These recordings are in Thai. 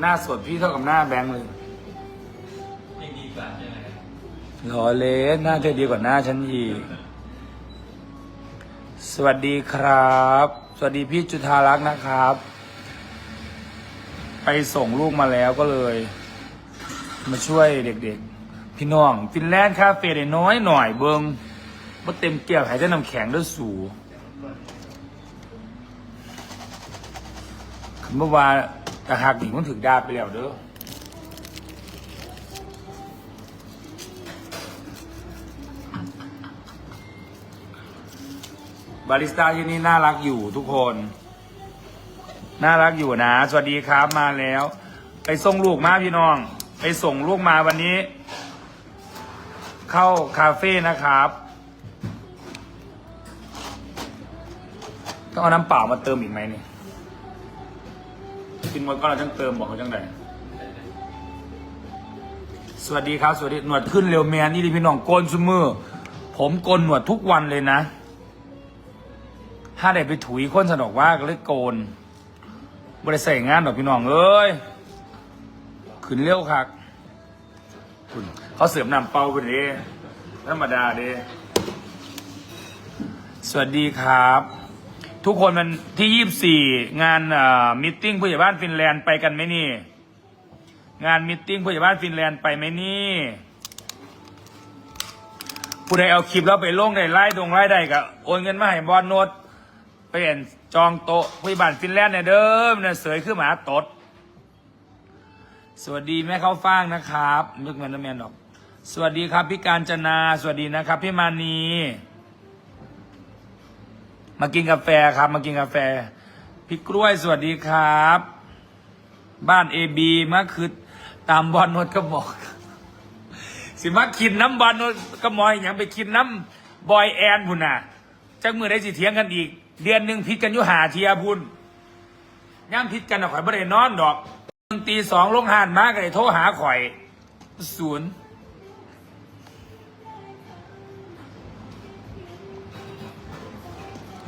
หน้าสดพี่เท่ากับหน้าแบงค์เลยยังดีกว่าใช่ไหมหล่อเลสหน้าเธอดีกว่าหน้าฉันอีก สวัสดีครับ สวัสดีพี่จุธารักษ์นะครับ ไปส่งลูกมาแล้วก็เลย มาช่วยเด็กๆ พี่น้อง ฟินแลนด์คาเฟ่ได้น้อยหน่อยเบิงว่าเต็มเกี่ยวหายใจน้ำแข็งด้วยสูคือเมื่อวาน กระหักหนิมันถึงดาไปแล้วเด้อบาริสต้าที่นี่น่ารักอยู่ทุกคน น่ารักอยู่นะ สวัสดีครับมาแล้ว ไปส่งลูกมาพี่น้อง ไปส่งลูกมาวันนี้ เข้าคาเฟ่นะครับต้องเอาน้ำเปล่ามาเติมอีกไหมเนี่ย กินหมดก็เราต้องเติมบอกเขาจังไดสวัสดีครับ สวัสดีหนวดขึ้นเร็วแมนนี่ดิพี่น้องโกนซุมือผมโกนหนวดทุกวันเลยนะ ถ้าได้ไปถุยคนสนอกว่าก็เลยโกนบริใส่งานดอกพี่น้องเอ้ยขึ้นเร็วคักคุณเขาเสริมนำเป้าไปเด้ธรรมดาเด้สวัสดีครับ ทุกคนมันที่ยี่สี่งานอ่ามิทติ้งผู้ใหญ่บ้านฟินแลนด์ไปกันไหมนี่ งานมิทติ้งผู้ใหญ่บ้านฟินแลนด์ไปไหมนี่ผู้ใดเอาคลิปแล้วไปลงได้ไล่ตรงไล่ได้ก็โอนเงินมาให้บอลโนดไปเห็นจองโต๊ะผู้ใหญ่บ้านฟินแลนด์เนี่ยเดิมเนี่ยเสยขึ้นมาตด สวัสดีแม่เข้าฟ่างนะครับนึกเงินน้ำแมนดอก สวัสดีครับพี่การจนา สวัสดีนะครับพี่มานี มากินกาแฟครับ มากินกาแฟ พี่กล้วยสวัสดีครับ บ้านเอบีมาคือตามบอลนวดก็บอก สิมากินน้ำบอลนวดก็มอยอย่างไปกินน้ำบอยแอนพุ่นน่ะจักมือได้สิเถียงกันอีก เดือนหนึ่งพิดกันอยู่หาเทียพุ่นย่ำพิดกันเอาข่อยบ่ได้นอนดอกตีสองลงหานมากเลยโทรหาข่อยศูนย์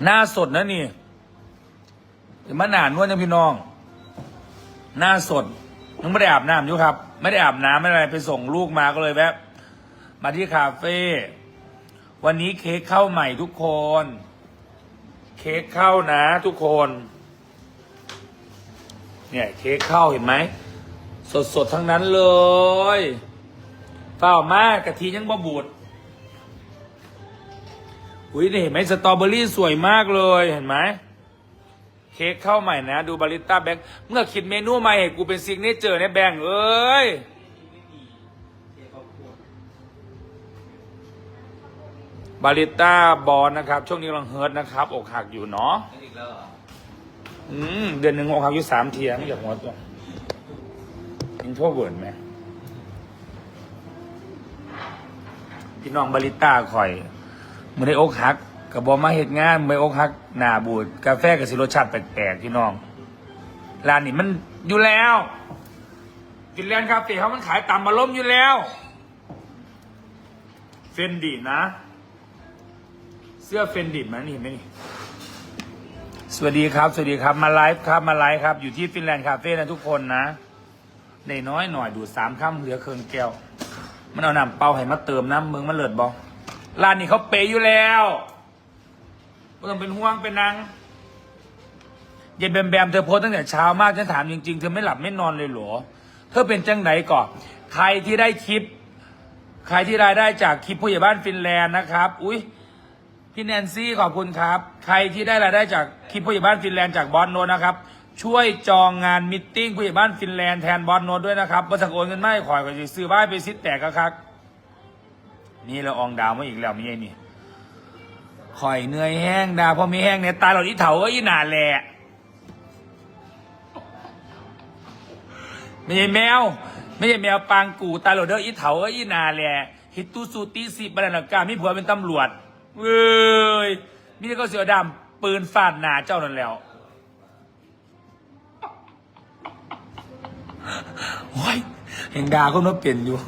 หน้าสดนะนี่อย่ามาหนานนวดนะพี่น้อง หน้าสดยังไม่ได้อาบน้ำอยู่ครับ ไม่ได้อาบน้ำไม่ได้อะไรไปส่งลูกมาก็เลยแวะมาที่คาเฟ่วันนี้เค้กเข้าใหม่ทุกคน เค้กเข้านะทุกคน เนี่ยเค้กเข้าเห็นไหมสดสดๆทั้งนั้นเลยเปล่ามากกะทิยังบ่บูด อุ้ยนี่เห็นไหมสตรอเบอรี่สวยมากเลยเห็นไหมเค้กเข้าใหม่นะ ดูบาริสต้าแบงค์เมื่อคิดเมนูใหม่ให้กูเป็นซิกเนเจอร์เนี่ยแบงค์เอ้ยบาริสต้าบอลนะครับ ช่วงนี้กำลังเฮิร์ตนะครับอกหักอยู่เนาะนั่นอีกแล้วเหรออืมเดือนหนึ่งอกหักอยู่สามเทียไม่อยากหัวตัวอินโทรเวิร์ดไหมพี่น้องบาริสต้าคอย มือได้อกหักกับบอมาเหตุงานไม่อกหักหน้าบูดกาแฟกับสิรสชาติแปลกๆพี่น้องร้านนี้มันอยู่แล้วฟินแลนด์คาเฟ่เขามันขายต่ำมาล้มอยู่แล้วเฟนดีนะ เสื้อเฟนดิมันนี่เห็นไหมนี่สวัสดีครับ สวัสดีครับมาไลฟ์ครับมาไลฟ์ครับ อยู่ที่ฟินแลนด์คาเฟ่นะทุกคนนะในน้อยหน่อยดูดสามค่ำเหลือเคินแก้ว มันเอาน้ำเปล่าให้มาเติมน้ำมึงมันเลิศบอ ร้านนี้เขาเปย์อยู่แล้วไม่ต้องเป็นห่วงเป็นนางยายแบมแบมเธอโพสตั้งแต่เช้ามากฉันถามจริงๆ เธอไม่หลับไม่นอนเลยเหรอ เธอเป็นจังไหนก่อนใครที่ได้คลิป ใครที่รายได้จากคลิปผู้ใหญ่บ้านฟินแลนด์นะครับ อุ้ยพี่แนนซี่ขอบคุณครับ ใครที่ได้รายได้จากคลิปผู้ใหญ่บ้านฟินแลนด์จากบอสโนนะครับ ช่วยจองงานมิทติ้งผู้ใหญ่บ้านฟินแลนด์แทนบอสโนด้วยนะครับบริษัทโอนเงินไม่ขอยก็จะซื้อบ้านไปซิดแตกกะครับ นี่เราอองดาวมาอีกแล้วมีไอ้นี่ข่อยเหนื่อยแห้งดาวพอมีแห้งเนี่ยตายหลอดอีเถาก็อีหนาแหละไม่ใช่แมว ไม่ใช่แมวปางกูตายหลอดเด้ออีเถาก็อีหนาแหละฮิตตูสูตีสิบรรณาการมีผัวเป็นตำรวจเว้ยมีแต่ก็เสือดำปืนฟาดหนาเจ้านั่นแล้วโอ้ยเห็นดาคนว่าเปลี่ยนอยู่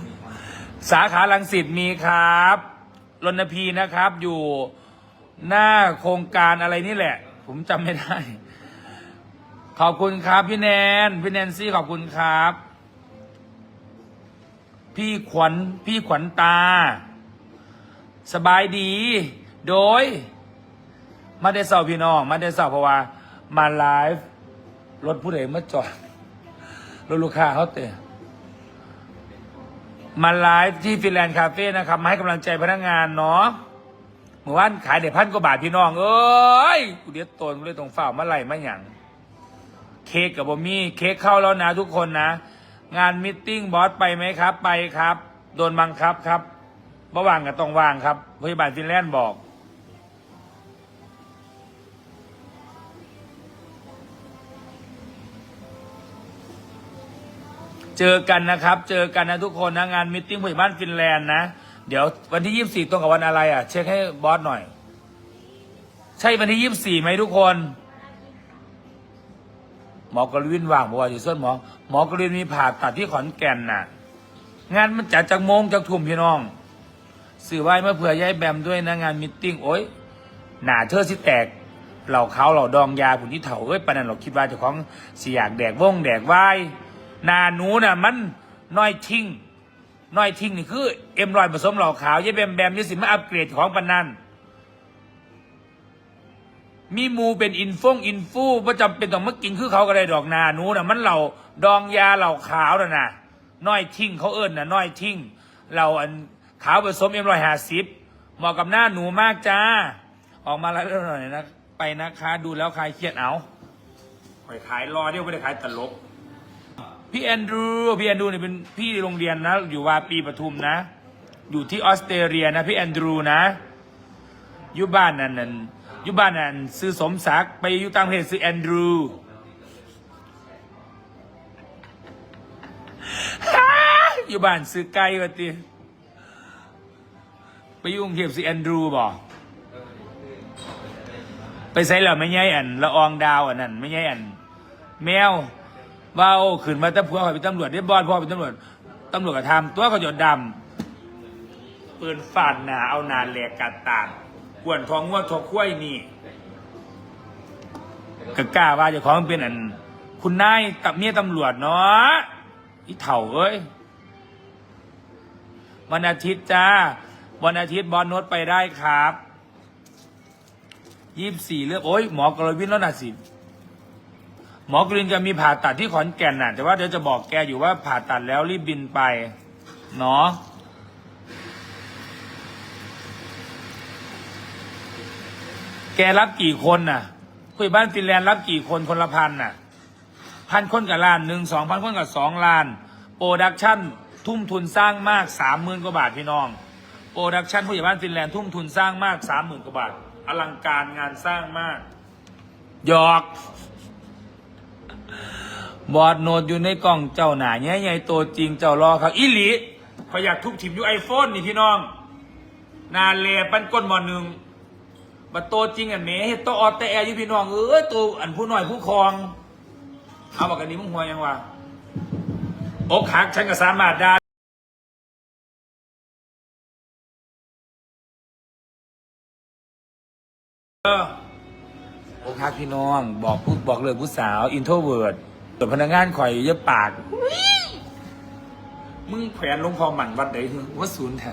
สาขาลังสิตมีครับรณพีนะครับ อยู่หน้าโครงการอะไรนี่แหละ ผมจำไม่ได้ ขอบคุณครับพี่แนน พี่แนนซี่ขอบคุณครับ พี่ขวัญพี่ขวัญตา สบายดี โดย มาได้เสาพี่น้อง มาได้เสาเพราะว่า มาไลฟ์รถผู้ใดมาจอดรถลูกค้าเขาเตะ มาไลฟ์ที่ฟินแลนด์คาเฟ่นะครับมาให้กำลังใจพนักงานเนาะเมื่อวานขายเด็ดพันกว่าบาทพี่น้องเอ้ยกูเดียดตนกูเลยตรงฝ่ามาไหลมาหยังเค้กกับบอมี่เค้กเข้าแล้วนะทุกคนนะ งานมิทติ้งบอสไปไหมครับ ไปครับ โดนบังคับครับระว่างกับต้องว่างครับพยาบาลฟินแลนด์บอก เจอกันนะครับ เจอกันนะทุกคนนะงานมิทติ้งผู้ใหญ่บ้านฟินแลนด์นะ เดี๋ยววันที่ยี่สิบสี่ตรงกับวันอะไรอะ เช็คให้บอสหน่อย ใช่วันที่ยี่สิบสี่ไหมทุกคน หมอกรวินว่างบอกว่าอยู่ส่วนหมอ หมอกรวินมีผ่าตัดที่ขอนแก่นน่ะ งานมันจัดจากโมงจากทุ่มพี่น้อง สื่อไหว้มาเผื่อยายแบมด้วยนะงานมิทติ้งโอ้ยหนาเธอสิแตกเหล่าเขาเหล่าดองยาผุนที่เถาเอ้ยปนันเราคิดว่าเจ้าของสิอยากแดกว่งแดกไหว หนาหนูน่ะมันน้อยทิ้งน้อยทิ้งนี่คือเอ็มรอยผสมเหล่าขาวยายแบมแบมยี่สิมาอัปเกรดของปานนันมีมูเป็นอินฟงอินฟูประจำเป็นต้องมากินคือเขาก็ได้ดอกนาหนูน่ะมันเหล่าดองยาเหล่าขาวน่ะนะน้อยทิ้งเขาเอิ้นน่ะน้อยทิ้งเราอันขาวผสมเอ็มรอยห้าสิบเหมาะกับหน้าหนูมากจ้า ออกมาแล้วหน่อยนะไปนะคะ ดูแล้วคลายเครียดเอาคอยขายรอเดี๋ยวไม่ได้ขายตลก พี่แอนดรูพี่แอนดรูเนี่ยเป็นพี่โรงเรียนนะ อยู่วาปีปทุมนะ อยู่ที่ออสเตรเลียนะพี่แอนดรูนะอยู่บ้านนั่นนั่นอยู่บ้านนั่นซื้อสมศักดิ์ไปอยู่ต่างประเทศซื้อแอนดรูอยู่บ้านซื้อไก่วะตีไปยุ่กรุงเทพซื้อแอนดรูบอกไปใส่เหล่าไม่ใช่อันละอองดาวอันนั้นไม่ใช่อัน แมว เบาขึ้นมาตะพัวเขาเป็นตำรวจได้บอลพ่อเป็นตำรวจตำรวจกระทำตัวเขาหยดดำปืนฝาดหนาเอานานแหลกกัดตานกวนทองงัวทองคุ้ยนี่กกล้าว่าเจะของเป็นอัน คุณนายกับเมียตำรวจเนาะอีเถ่าเอ้ยวันอาทิตย์จ้า วันอาทิตย์บอลโนตไปได้ครับยี่สิบสี่เลือกโอ้ยหมอกรวินแล้วนะสิ หมอกรินจะมีผ่าตัดที่ขอนแก่นน่ะ แต่ว่าเดี๋ยวจะบอกแกอยู่ว่าผ่าตัดแล้วรีบบินไป เนาะแกรับกี่คนน่ะ คุยบ้านฟินแลนด์รับกี่คนคนละพันน่ะ พันคนกับล้านหนึ่งสองพันคนกับสองล้าน โปรดักชั่นทุ่มทุนสร้างมากสามหมื่นกว่าบาทพี่น้อง โปรดักชั่นผู้ใหญ่บ้านฟินแลนด์ทุ่มทุนสร้างมากสามหมื่นกว่าบาท อลังการงานสร้างมากหยอก บอดโนดอยู่ในกล่องเจ้าหนาใหญ่ๆตัวจริงเจ้ารอครับ อีหลีขอยอยากทุกทิมอยู่ไอโฟนนี่พี่น้อง นาเลปั้นก้นหมอหนึ่งบัดโตจริงอันเมเฮ็ดโตออแต่แอร์อยู่พี่น้องเอ้ยตัวอันผู้หน่อยผู้ครอง เอาบอกกันนี้มึงหัวยังวะอกหักฉันก็สามารถได้เออ พักพี่น้อง บอกผู้บอกเลยผู้สาวอินโทรเวิร์ดส่วนพนักงานข่อยเยอะปาก มึงแขวนลงพอหมันวัดไหนว่าศูนย์แท้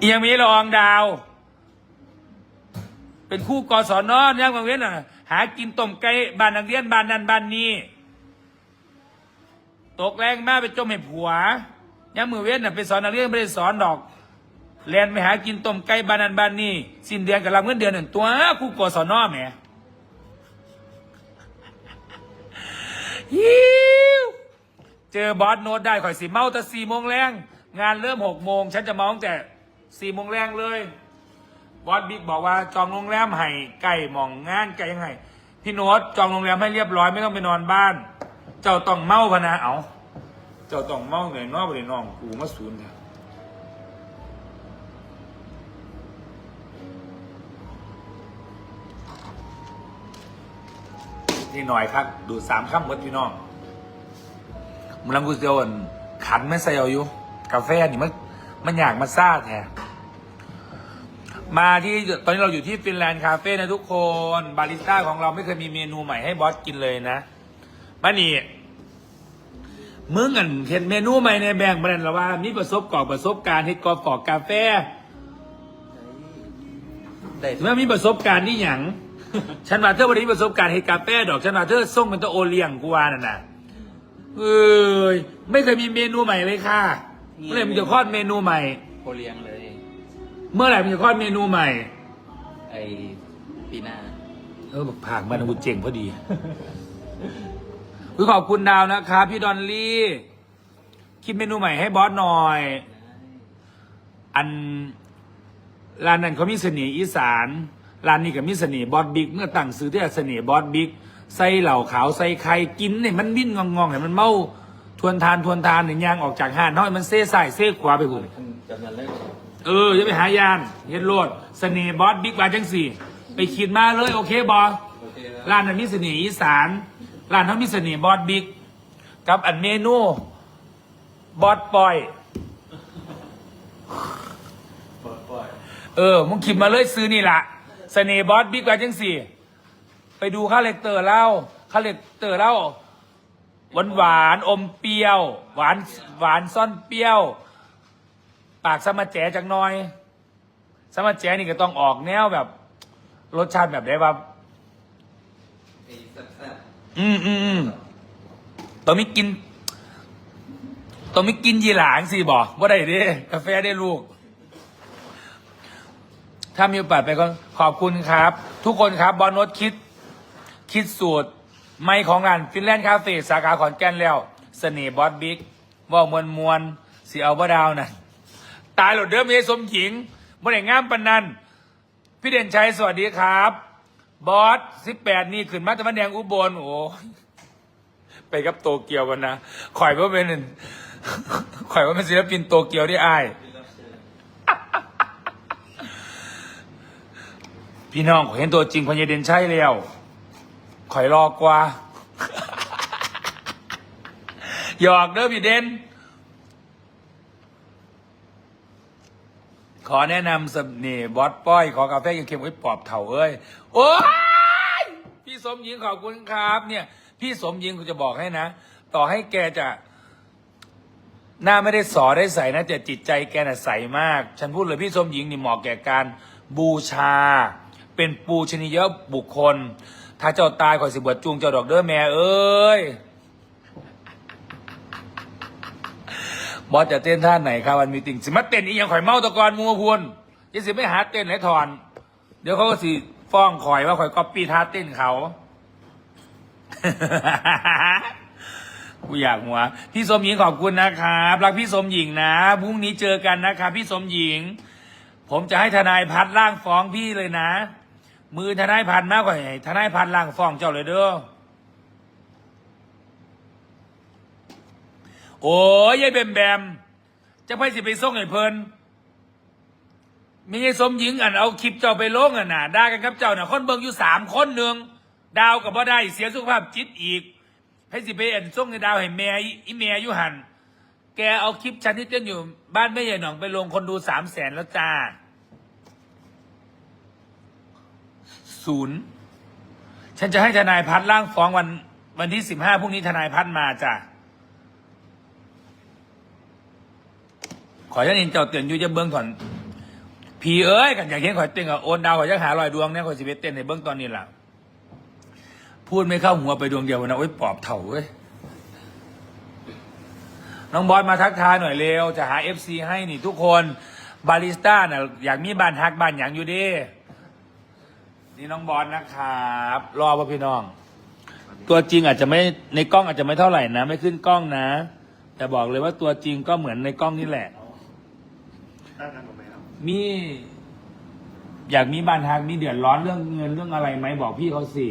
เอียงมีละองดาว เป็นคู่กศนเนี่ยบางเว้นอะ หากินต้มไก่บ้านนักเรียนบ้านนั้นบ้านนี้ตกแรงมากไปจมให้ผัวยังมือเว้นน่ะไปสอนนักเรียนไม่ได้สอนดอก เรียนไปหากินต้มไก่บ้านนั้นบ้านนี้สิ้นเดือนกับรับเงินเดือนหนึ่งตัวคู่กศนอแหมยิวเจอบอสโน้ตได้ข่อยสิเมาแต่สี่โมงแรงงานเริ่มหกโมงฉันจะเมาตั้งแต่สี่โมงแรงเลยบอสบิ๊กบอกว่าจองโรงแรมให้ไก่หมองงานไก่ยังไงพี่โน้ตจองโรงแรมให้เรียบร้อยไม่ต้องไปนอนบ้าน เจ้าต้องเมาพนะเอาเจ้าต้องเมาเลยนอกไปเลยน้องกูมาศูนย์เถอะ นี่หน่อยครับ ดูสามข้ามมดพี่น้องมันลังกูเดียวนขันไม่ใส่เอาอยู่ กาแฟนี่มันมันอยากมาซาแท้มาที่ตอนนี้เราอยู่ที่ฟินแลนด์คาเฟ่นะทุกคน บาริสต้าของเราไม่เคยมีเมนูใหม่ให้บอสกินเลยนะมานี่มึงกันเห็นเมนูใหม่ในแบงค์มาแล้วว่ามีประสบกอบประสบการณ์เฮ็ดกอฟอกกาแฟได้เมื่อมีประสบการณ์ที่หยัง ฉันว่าเธอวันนี้ประสบการณ์เฮ็ดกาแฟดอกฉันว่าเธอส่งเป็นตัวโอเลี้ยงกูว่านั่นน่ะเอ้ยไม่เคยมีเมนูใหม่เลยค่ะเมื่อไหร่มึงจะคลอดเมนูใหม่โคเลียงเลย เมื่อไหร่มึงจะคลอดเมนูใหม่ ไอปีหน้าเออบอกผากมันกูเจ๋งพอดีอุ๊ยขอบคุณดาวนะครับพี่ดอนลี่คิดเมนูใหม่ให้บอสหน่อย อันร้านนั้นเขามีเสน่ห์อีสาน ร้านนี้ก็มีเสน่ห์บอสบิ๊กเมื่อตั้งซื้อที่เสน่ห์บอสบิ๊กใส่เหล่าขาวใส่ไข่กินเนี่ยมันวิ่นงองๆเนี่ยมันเมาทวนทานทวนทานหนึ่งยางออกจากห้านน้อยมันเซ่ใส่เซ่ขวาไปหุ่นจำนั้นเลยเออจะไปหายานเฮ็ดโลดเสน่ห์บอสบิ๊กบาจังสี่ ไปคิดมาเลยโอเคบอสโอเคครับร้านนั้นมีเสน่ห์อีสานร้านนั้นมีเสน่ห์บอสบิ๊กกับอันเมนูบอสปอยปลดปล่อยเออมึงคิดมาเลยซื้อนี่ละเส น่ห์บอสบิ๊กไว้จังสี่ ไปดูค่าเลกเตอร์เล่าค่าเลกเตอร์เล่าหวานหวานๆอมเปรี้ยว หวานหวานซ่อนเปรี้ยว ปากสมาแจจังหน่อยสมาแจนี่ก็ต้องออกแนวแบบ รสชาติแบบไหนแบบไอ้แซ่บอืมอืมอืมต้องมีกินต้องมีกินยีหลางสิบอกว่าได้เด้กาแฟได้ลูก ถ้ามีโอกาสไปก็ขอบคุณครับ ทุกคนครับบอลนดคิด คิดสูตร ไม่ของงานฟินแลนด์คาเฟ่สาขาขอนแก่นแล้ว เสน่ห์บอสบิ๊กว่ามวลมวลสีเอาบ่ดาวนั่นตายหลดเดิมเอสมหญิงบ่ได้งามปันนันพี่เด่นชัยสวัสดีครับ บอสสิบแปดนี่ขึ้นมาตะวันแดงอุบลโอ้ไปกับโตเกียวกันนะข่อยว่าเป็นข่อยว่าเป็นศิลปินโตเกียวได้อาย พี่น้องขอยเห็นตัวจริงพญเด่นชัยแล้วขอยรอกว่า หยอกเด้อพี่เด่นขอแนะนำสำนี่บอสป้อย ขอกาแฟยังเค็มไว้ปอบเถ่าเอ้ย โอ้ยพี่สมหญิงขอบคุณครับ เนี่ย พี่สมหญิงกูจะบอกให้นะ ต่อให้แกจะ หน้าไม่ได้สอได้ใส่นะแต่จิตใจแกน่ะใสมาก ฉันพูดเลยพี่สมหญิงนี่เหมาะแก่การบูชา เป็นปูชนียบุคคล ถ้าเจ้าตายขอยสิบวชจูงเจ้าดอกเด้อแม่เอ้ยบอสจะเต้นท่าไหนครับวันมีติงสิมาเต้นอีหยังข่อยเมาตะกอนมัวพวนยังสิไม่หาเต้นไหนถอน เดี๋ยวเขาก็สิฟ้องข่อยว่าข่อยก๊อปปี้ท่าเต้นเขากูอยากหัว พี่สมหญิงขอบคุณนะครับรักพี่สมหญิงนะพรุ่งนี้เจอกันนะครับพี่สมหญิง ผมจะให้ทนายพัดร่างฟ้องพี่เลยนะ มือทนายพัดมากกว่าให้ทนายพัดร่างฟ้องเจ้าเลยเด้อ โอ้ยยายแบมแบมจะไปสิไปส่งไอ้เพลินมีไอ้สมหญิงอันเอาคลิปเจ้าไปลงอะน่ะด่ากันกับเจ้าน่ะคนเบิ่งอยู่สามคนหนึ่งดาวกับบ่ได้เสียสุขภาพจิตอีกให้สิไปเอันส่งให้ดาวให้แม่อีอีแม่อยู่หัน แกเอาคลิปฉันที่เต้นอยู่บ้านแม่ใหญ่หนองไปลงคนดูสามแสนแล้วจ้า ศูนย์ฉันจะให้ทนายพัดร่างฟ้องวันวันที่สิบห้าพรุ่งนี้ทนายพัดมาจ้ะขอยันเห็นเจ้าเตือนอยู่จะเบิ้งถอนผีเอ้ยกันอยากเห็นขอยเต้นกับโอนดาวขอยจะหาลอยดวงเนี่ยขอยสิไปเต้นในเบิ้งตอนนี้ล่ะพูดไม่เข้าหัวไปดวงเดียวนะโอ้ยปอบเถ่าเว้ยน้องบอสมาทักทายหน่อยเร็ว จะหาเอฟซีให้นี่ทุกคนบาริสต้าน่ะอยากมีบ้านฮักบ้านอย่างอยู่ดิ นี่น้องบอสนะครับรอพ่อพี่น้อง ตัวจริงอาจจะไม่ในกล้องอาจจะไม่เท่าไหร่นะ ไม่ขึ้นกล้องนะ แต่บอกเลยว่าตัวจริงก็เหมือนในกล้องนี่แหละได้กันหมดไหมครับมี อยากมีบ้านทางมีเดือดร้อนเรื่องเงินเรื่องอะไรไหมบอกพี่เขาสิ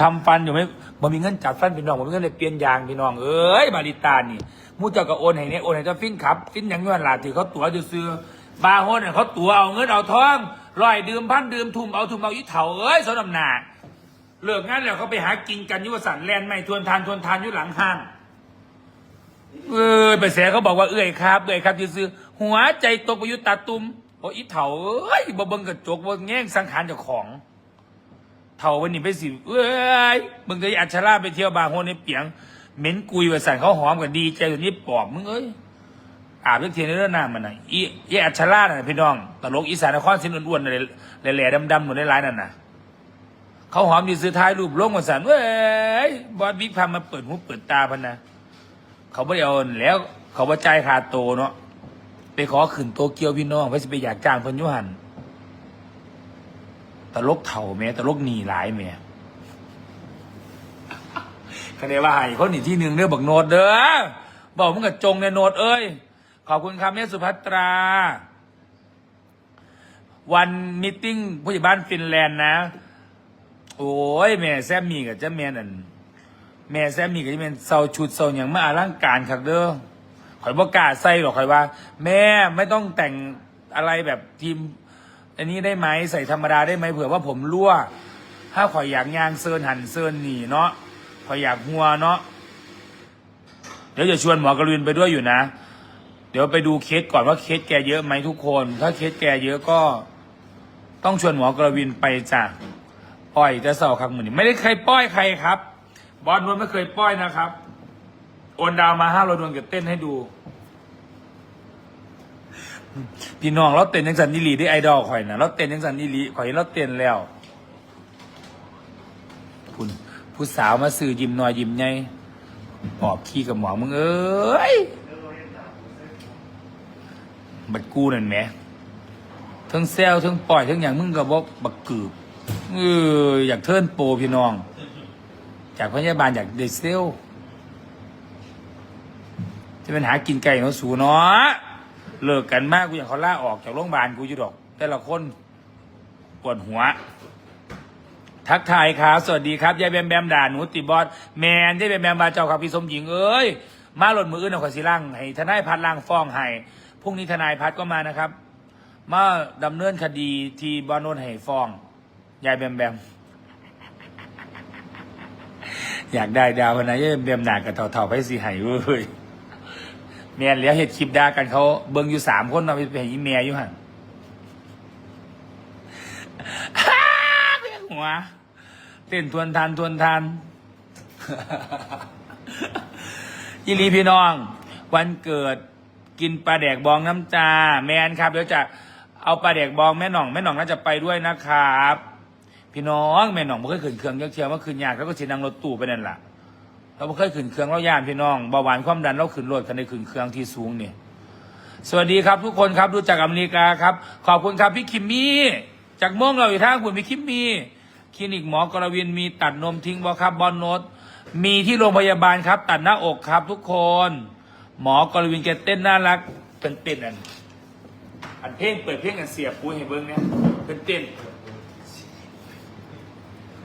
ทำฟันอยู่ไหมบ่มีเงินจัดฟันพี่น้องบ่มีเงินเลยเปลี่ยนยางพี่น้องเอ้ยบาริตานี่มูเจ้าก็โอนให้เนี่ยโอนให้เจ้าฟินขับฟินอย่างเงี้ยหลาถือเขาตั๋วจะซื้อบาร์โฮสเนี่ยเขาตั๋วเอาเงินเอาทอง ร้อยดื่มพันดื่มทุ่มเอาทุ่มเอาอีเถาเอ้ยสนำนาเลิกงานแล้วเขาไปหากินกันยุวสันแลนไม่ทวนทานทวนทานอยู่หลังห้างเออไปแสเขาบอกว่าเอื้อยครับเอื้อยครับซื้อหัวใจตกไปยุตาตุมอ้อีเถาเอ้ยบ่เบิ่งกระจกบ่แง่งสังขารเจ้าของเถาวันนี้ไปสิเอ้ยมึงจะอัจฉราไปเที่ยวบาโฮในเปียงเหม็นกุยว่าสันเขาหอมกันดีใจอยู่นี่ปอบมึงเอ้ย อาบเลือกเทียนในเรื่องน้ำมันนะอีอีอัจฉราน่ะพี่น้องตลกอีสานนครสินอ้วนๆแหล่ๆดำๆหมดได้หลายนั่นน่ะเขาหอมดีซื้อท้ายรูปลงมาสั่นเว้ยบอสบิ๊กพามาเปิดหูเปิดตาพันนะเขาไม่ได้เอาแล้ว เขาว่าจ่ายค่าโตเนาะไปขอขึ้นโตเกียวพี่น้องไปสิไปอยากจ้างเพิ่นยุหันตลกเถ่าแม่ตลกหนีหลายแม่คะแนนว่าหายคนอีกที่หนึ่งเด้อบักโนดเด้อบอกมึงกับจงในโนดเอ้ย ขอบคุณครับแม่สุภัตรา วันมิทติ้งผู้ใหญ่บ้านฟินแลนด์นะ โอ้ยแม่แซมมี่กับเจ้าแม่นั่นแม่แซมมี่กับเจ้าแม่เซาชุดเซาอย่างมาอลังการคักเด้อข่อยบ่กล้าใส่หรอกข่อยว่า แม่ไม่ต้องแต่งอะไรแบบทีม อันนี้ได้ไหมใส่ธรรมดาได้ไหมเผื่อว่าผมรั่ว ถ้าข่อยอยากยางเซินหันเซินหนีเนาะข่อยอยากหัวเนาะเดี๋ยวจะชวนหมอกระวินไปด้วยอยู่นะ เดี๋ยวไปดูเคสก่อนว่าเคสแกเยอะไหมทุกคน ถ้าเคสแกเยอะก็ ต้องชวนหมอกระวินไปจ้ะป้อยจะเศร้าครับมือนี้ไม่ได้เคยป้อยใครครับ บอลนวลไม่เคยป้อยนะครับ โอนดาวมาห้าเราดวงจะเต้นให้ดู พี่น้องเราเต้นยังสันนิลีได้ไอดอลข่อยนะเราเต้นยังสันนิลีข่อยเห็นเราเต้นแล้วคุณผู้สาวมาสื่อยิ้มหน่อยยิ้มไงปอบขี้กับหมอมึงเอ้ย บัดกูนั่นแหมทั้งแซวทั้งปล่อยทั้งอย่างมึงกับบอกบักกืบเอออยากเทิร์นโปรพี่น้อง จากพยาบาลอยากเดซเซลจะเป็นหากินไก่เนาะสูเนาะเลิกกันมากกูอยากเขาล่าออกจากโรงพยาบาลกูอยู่ดอก แต่ละคนปวดหัว ทักทายครับ สวัสดีครับยายแบมแบมด่าหนูติบอสแมนยายแบมแบมบาเจ้าครับพี่สมหญิงเอ้ยมาหล่นมืออื่นเอาขอสิล่างให้ทนายพัดล่างฟ้องให้ พรุ่งนี้ทนายพัดก็มานะครับ มาดำเนินคดีที่บอนนท์ให้ฟ้อง ยายแบมแบม อยากได้ดาวนะยายแบมแบมหนากับเถ่าๆไปสิหายเว้ยแม่นแล้วเห็ดคลิปด่ากันเขาเบิ่งอยู่สามคนเราไปเห็นอีเมียอยู่หันเรียกหัวเต้นทวนทันทวนทันยิลีพี่น้อง วันเกิด กินปลาแดกบองน้ำจาแมนครับ เดี๋ยวจะเอาปลาแดกบองแม่หน่องแม่หน่องน่าจะไปด้วยนะครับ พี่น้องแม่หน่องไม่เคยขึ้นเครื่องยักเชียวเมื่อคืนยากแล้วก็เสียนั่งรถตู้ไปนั่นแหละเราไม่เคยขึ้นเครื่องเราย่านพี่น้องเบาหวานความดันเราขึ้นรถกันในขึ้นเครื่องที่สูงเนี่ยสวัสดีครับทุกคนครับดูจากอเมริกาครับ ขอบคุณครับพี่คิมมี่จากม่วงเราอยู่ท่าคุณพี่คิมมี่คลินิกหมอกรวินมีตัดนมทิ้งบอครับบอลโนตมีที่โรงพยาบาลครับ ตัดหน้าอกครับทุกคน หมอกรวินแกเต้นน่ารักเป็นเต้นอันอันเพลงเปิดเพลงกันเสียบปุ้ยให้เบิ้งเนี่ยเป็นเต้น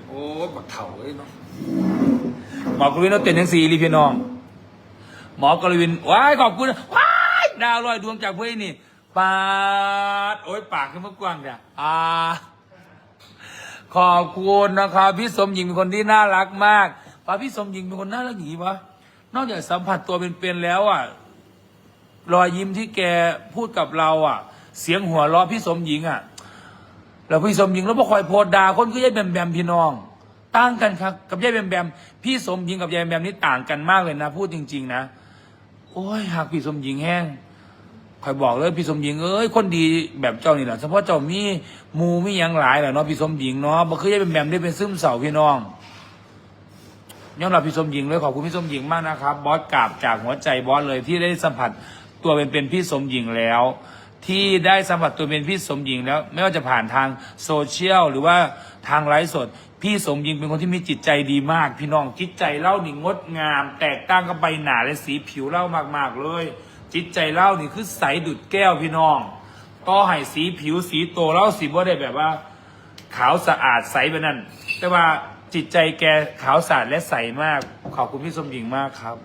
โอ้บักเถ่าเลยเนาะหมอกรวินเราเต้นทั้งสี่รีพี่น้อง หมอกรวินว้ายขอบคุณว้ายดาวลอยดวงจากเพื่อนนี่ปาดโอ้ยปากขึ้นมากว้างจ้ะอ่าขอบคุณนะครับพี่สมหญิงเป็นคนที่น่ารักมากป้าพี่สมหญิงเป็นคนน่ารักอย่างนี้ปะ นอกจากสัมผัสตัวเป็นๆแล้วอะรอยยิ้มที่แกพูดกับเราอะ เสียงหัวเราะพี่สมหญิงอะแล้วพี่สมหญิงแล้วพอคอยโพดดาคนก็ยายแบมแบมพี่น้องต่างกันครับ กับยายแบมแบมพี่สมหญิงกับยายแบมแบมนี่ต่างกันมากเลยนะ พูดจริง ๆ นะโอ้ยหากพี่สมหญิงแห้งคอยบอกเลยพี่สมหญิงเอ้ยคนดีแบบเจ้านี่แหละเฉพาะเจ้ามีมูมียังหลายแหละเนาะพี่สมหญิงเนาะบ่คือยายแบมแบมได้เป็นซึมเศร้าพี่น้อง ย้อนรับพี่สมหญิงเลยขอบคุณพี่สมหญิงมากนะครับ บอสกราบจากหัวใจบอสเลยที่ได้สัมผัสตัวเป็นเป็นพี่สมหญิงแล้ว ที่ได้สัมผัสตัวเป็นพี่สมหญิงแล้ว ไม่ว่าจะผ่านทางโซเชียลหรือว่าทางไลฟ์สด พี่สมหญิงเป็นคนที่มีจิตใจดีมาก พี่น้องจิตใจเล่านี่งดงาม แตกต่างกับใบหนาและสีผิวเล่ามากๆเลย จิตใจเล่านี่คือใสดุดแก้วพี่น้องต่อให้สีผิวสีโตเล่าสีบ่ได้แบบว่า ขาวสะอาดใสแบบนั้น แต่ว่า จิตใจแกขาวสะอาดและใสมาก ขอบคุณพี่สมหญิงมากครับ